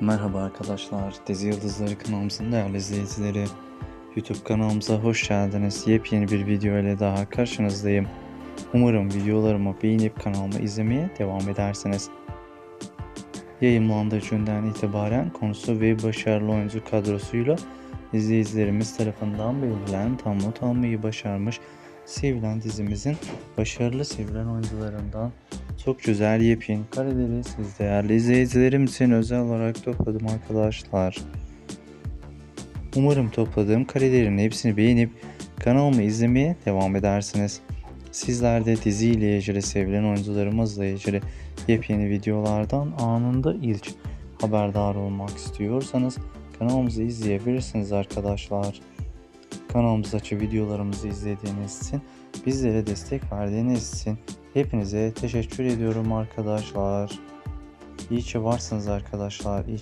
Merhaba arkadaşlar, Dizi Yıldızları kanalımızın değerli izleyicileri. YouTube kanalımıza hoş geldiniz. Yepyeni bir video ile daha karşınızdayım. Umarım videolarımı beğenip kanalımı izlemeye devam edersiniz. Yayınlandığı günden itibaren konusu ve başarılı oyuncu kadrosuyla izleyicilerimiz tarafından belirlenen tam not almayı başarmış sevilen dizimizin başarılı sevilen oyuncularından çok güzel yepyeni kareleri siz değerli izleyicilerim için özel olarak topladım arkadaşlar. Umarım topladığım karelerin hepsini beğenip kanalımı izlemeye devam edersiniz. Sizler de dizi ile ilgili sevilen oyuncularımızla ilgili yepyeni videolardan anında ilk haberdar olmak istiyorsanız kanalımızı izleyebilirsiniz arkadaşlar. Kanalımızdaki videolarımızı izlediğiniz için, bizlere destek verdiğiniz için hepinize teşekkür ediyorum arkadaşlar. İyi ki varsınız arkadaşlar. İyi